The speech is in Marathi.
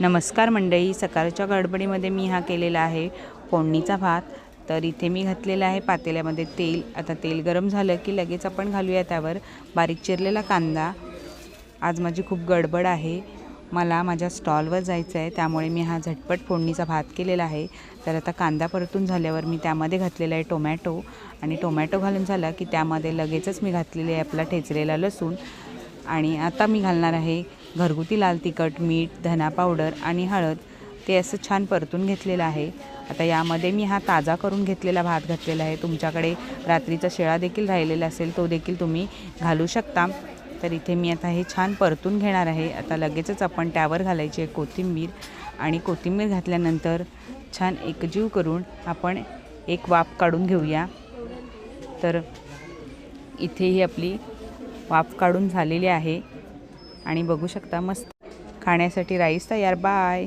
नमस्कार मंडळी सकाळच्या गडबडीमध्ये मी हा केलेला आहे फोडणीचा भात. तर इथे मी घातलेला आहे पातेल्यामध्ये तेल. आता तेल गरम झालं की लगेच आपण घालूया त्यावर. बारीक चिरलेला कांदा. आज माझी खूप गडबड आहे. मला माझ्या स्टॉलवर जायचं आहे त्यामुळे मी हा झटपट फोडणीचा भात केलेला आहे. तर आता कांदा परतून झाल्यावर मी त्यामध्ये घातलेला आहे टोमॅटो. आणि टोमॅटो घालून झाला की त्यामध्ये लगेचच मी घातलेले आहे आपला ठेचलेला लसूण. आणि आता मी घालणार आहे घरगुती लाल तिखट मीठ धना पावडर आणि हळद ते असं छान परतून घेतलेलं आहे. आता यामध्ये मी हा ताजा करून घेतलेला भात घातलेला आहे. तुमच्याकडे रात्रीचा शेळा देखील राहिलेला असेल तो देखील तुम्ही घालू शकता. तर इथे मी आता हे छान परतून घेणार आहे. आता लगेचच आपण त्यावर घालायची आहे कोथिंबीर आणि कोथिंबीर घातल्यानंतर छान एकजीव करून आपण एक वाफ काढून घेऊया. तर इथे ही आपली वाफ काढून झालेली आहे. आणि बघू शकता मस्त. खाण्यासाठी राईस तयार. बाय